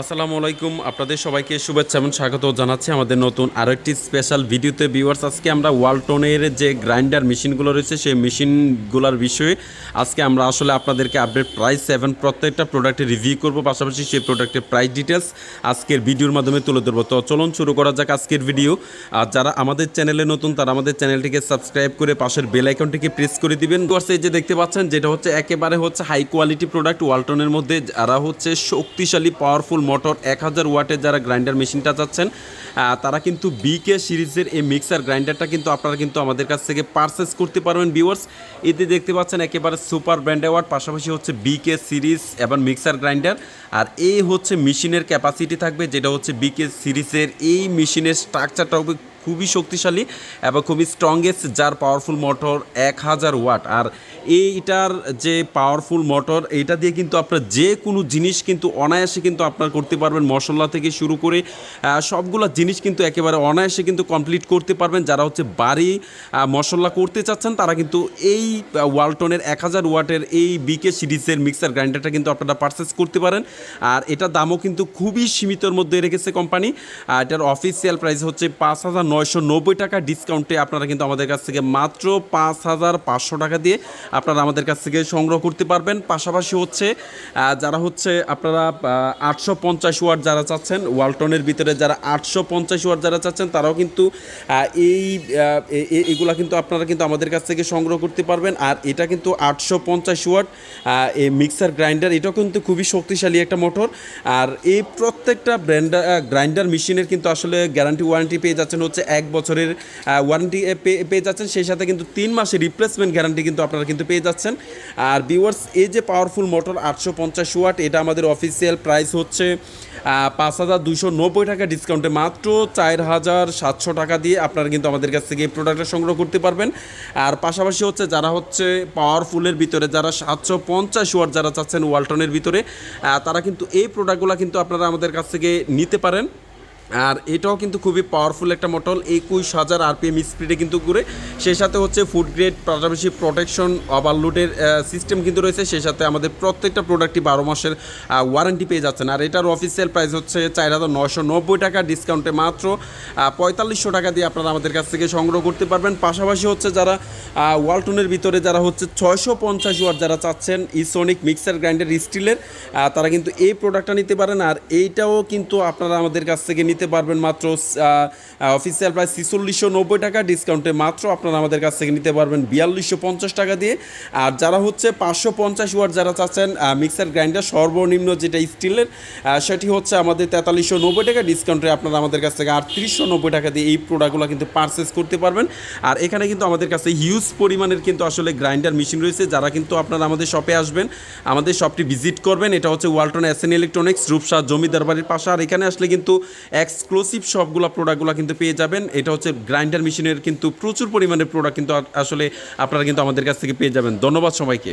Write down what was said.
আসসালামু আলাইকুম। আপনাদের সবাইকে শুভেচ্ছা এবং স্বাগত জানাচ্ছি আমাদের নতুন আরও একটি স্পেশাল ভিডিওতে। ভিউয়ার্স আজকে আমরা ওয়ালটনের যে গ্রাইন্ডার মেশিনগুলো রয়েছে, সেই মেশিনগুলোর বিষয়ে আজকে আমরা আসলে আপনাদেরকে আপডেট প্রাইস এবং প্রত্যেকটা প্রোডাক্টের রিভিউ করব। পাশাপাশি সেই প্রোডাক্টের প্রাইস ডিটেলস আজকের ভিডিওর মাধ্যমে তুলে ধরবো। তো চলুন শুরু করা যাক আজকের ভিডিও আর যারা আমাদের চ্যানেলে নতুন, তারা আমাদের চ্যানেলটিকে সাবস্ক্রাইব করে পাশের বেল আইকনটিকে প্রেস করে দিবেন। কোর্স এই যে দেখতে পাচ্ছেন, যেটা হচ্ছে একেবারে হচ্ছে হাই কোয়ালিটি প্রোডাক্ট ওয়ালটনের মধ্যে। যারা হচ্ছে শক্তিশালী পাওয়ারফুল মোটর এক হাজার ওয়াটের যারা গ্রাইন্ডার মেশিনটা চাচ্ছেন তারা কিন্তু বিকে সিরিজের এই মিক্সার গ্রাইন্ডারটা কিন্তু আপনারা কিন্তু আমাদের কাছ থেকে পারচেস করতে পারবেন ভিউয়ার্স এতে দেখতে পাচ্ছেন একেবারে সুপার ব্র্যান্ড অ্যাওয়ার্ড পাশাপাশি হচ্ছে বিকে সিরিজ এবং মিক্সার গ্রাইন্ডার। আর এই হচ্ছে মেশিনের ক্যাপাসিটি থাকবে, যেটা হচ্ছে বিকে সিরিজের এই মেশিনের স্ট্রাকচারটা হবে খুবই শক্তিশালী এবং খুবই স্ট্রংগেস্ট যার পাওয়ারফুল মোটর এক হাজার ওয়াট আর এইটার যে পাওয়ারফুল মোটর এইটা দিয়ে কিন্তু আপনার যে কোনো জিনিস কিন্তু অনায়াসে কিন্তু আপনার করতে পারবেন। মশলা থেকে শুরু করে সবগুলো জিনিস কিন্তু একেবারে অনায়াসে কিন্তু কমপ্লিট করতে পারবেন। যারা হচ্ছে বাড়ি মশলা করতে চাচ্ছেন, তারা কিন্তু এই ওয়ালটনের এক হাজার ওয়াটের এই বিকে সিরিজের মিক্সার গ্রাইন্ডারটা কিন্তু আপনারা পারচেস করতে পারেন। আর এটার দামও কিন্তু খুবই সীমিতর মধ্যে রেখেছে কোম্পানি আর এটার অফিসিয়াল প্রাইস হচ্ছে পাঁচ হাজার নয়শো নব্বই টাকা ডিসকাউন্টে আপনারা কিন্তু আমাদের কাছ থেকে মাত্র পাঁচ হাজার পাঁচশো টাকা দিয়ে আপনারা আমাদের কাছ থেকে সংগ্রহ করতে পারবেন। পাশাপাশি হচ্ছে যারা হচ্ছে আপনারা আটশো পঞ্চাশ ওয়াট যারা চাচ্ছেন, ওয়ালটনের ভিতরে যারা আটশো পঞ্চাশ ওয়াট যারা চাচ্ছেন, তারাও কিন্তু এই এগুলা কিন্তু আপনারা কিন্তু আমাদের কাছ থেকে সংগ্রহ করতে পারবেন। আর এটা কিন্তু আটশো পঞ্চাশ ওয়াট এই মিক্সার গ্রাইন্ডার এটাও কিন্তু খুবই শক্তিশালী একটা মোটর আর এই প্রত্যেকটা ব্র্যান্ডার গ্রাইন্ডার মেশিনের কিন্তু আসলে গ্যারান্টি ওয়ারেন্টি পেয়ে যাচ্ছেন হচ্ছে এক বছরের ওয়ারেন্টি পেয়ে যাচ্ছেন। সেই সাথে কিন্তু তিন মাসের রিপ্লেসমেন্ট গ্যারান্টি কিন্তু আপনারা কিন্তু পেয়ে যাচ্ছেন। আর বিওয়ার্স এই যে পাওয়ারফুল মোটর আটশো পঞ্চাশ ওয়াট এটা আমাদের অফিসিয়াল প্রাইস হচ্ছে পাঁচ হাজার দুশো নব্বই টাকা ডিসকাউন্টে মাত্র চার হাজার সাতশো টাকা দিয়ে আপনারা কিন্তু আমাদের কাছ থেকে এই প্রোডাক্টটা সংগ্রহ করতে পারবেন। আর পাশাপাশি হচ্ছে যারা হচ্ছে পাওয়ারফুলের ভিতরে, যারা সাতশো পঞ্চাশ ওয়াট যারা চাচ্ছেন ওয়ালটনের ভিতরে তারা কিন্তু এই প্রোডাক্টগুলো কিন্তু আপনারা আমাদের কাছ থেকে নিতে পারেন। আর এটাও কিন্তু খুবই পাওয়ারফুল একটা মোটর একুশ হাজার আরপিএম স্পিডে কিন্তু ঘুরে। সেই সাথে হচ্ছে ফুড গ্রেড পাশাপাশি প্রোটেকশন ওভারলোডের সিস্টেম কিন্তু রয়েছে। সেই সাথে আমাদের প্রত্যেকটা প্রোডাক্টই বারো মাসের ওয়ারেন্টি পেয়ে যাচ্ছেন। আর এটার অফিসিয়াল প্রাইস হচ্ছে চার হাজার নশো নব্বই টাকা ডিসকাউন্টে মাত্র পঁয়তাল্লিশশো টাকা দিয়ে আপনারা আমাদের কাছ থেকে সংগ্রহ করতে পারবেন। পাশাপাশি হচ্ছে যারা ওয়ালটনের ভিতরে যারা হচ্ছে ছয়শো পঞ্চাশ ওয়াট যারা চাচ্ছেন ইসোনিক মিক্সার গ্রাইন্ডার স্টিলের তারা কিন্তু এই প্রোডাক্টটা নিতে পারেন। আর এইটাও কিন্তু আপনারা আমাদের কাছ থেকে নিতে পারবেন মাত্র অফিসিয়াল প্রাইস ছিচল্লিশশো নব্বই টাকা ডিসকাউন্টে মাত্র আপনারা আমাদের কাছ থেকে নিতে পারবেন বিয়াল্লিশশো পঞ্চাশ টাকা দিয়ে। আর যারা হচ্ছে পাঁচশো পঞ্চাশ ওয়াট যারা চাচ্ছেন মিক্সার গ্রাইন্ডার সর্বনিম্ন যেটা স্টিলের সেটি হচ্ছে আমাদের তেতাল্লিশশো নব্বই টাকা ডিসকাউন্টে আপনারা আমাদের কাছ থেকে আটত্রিশশো নব্বই টাকা দিয়ে এই প্রোডাক্টগুলো কিন্তু পারচেস করতে পারবেন। আর এখানে কিন্তু আমাদের কাছে হিউজ পরিমাণের কিন্তু আসলে গ্রাইন্ডার মেশিন রয়েছে, যারা কিন্তু আপনারা আমাদের শপে আসবেন, আমাদের শপটি ভিজিট করবেন। এটা হচ্ছে Walton S N electronics Rupsha জমিদার বাড়ির পাশে। আর এখানে আসলে কিন্তু এক্সক্লুসিভ সবগুলো প্রোডাক্টগুলো কিন্তু পেয়ে যাবেন। এটা হচ্ছে গ্রাইন্ডার মেশিনের কিন্তু প্রচুর পরিমাণে প্রোডাক্ট কিন্তু আসলে আপনারা কিন্তু আমাদের কাছ থেকে পেয়ে যাবেন। ধন্যবাদ সবাইকে।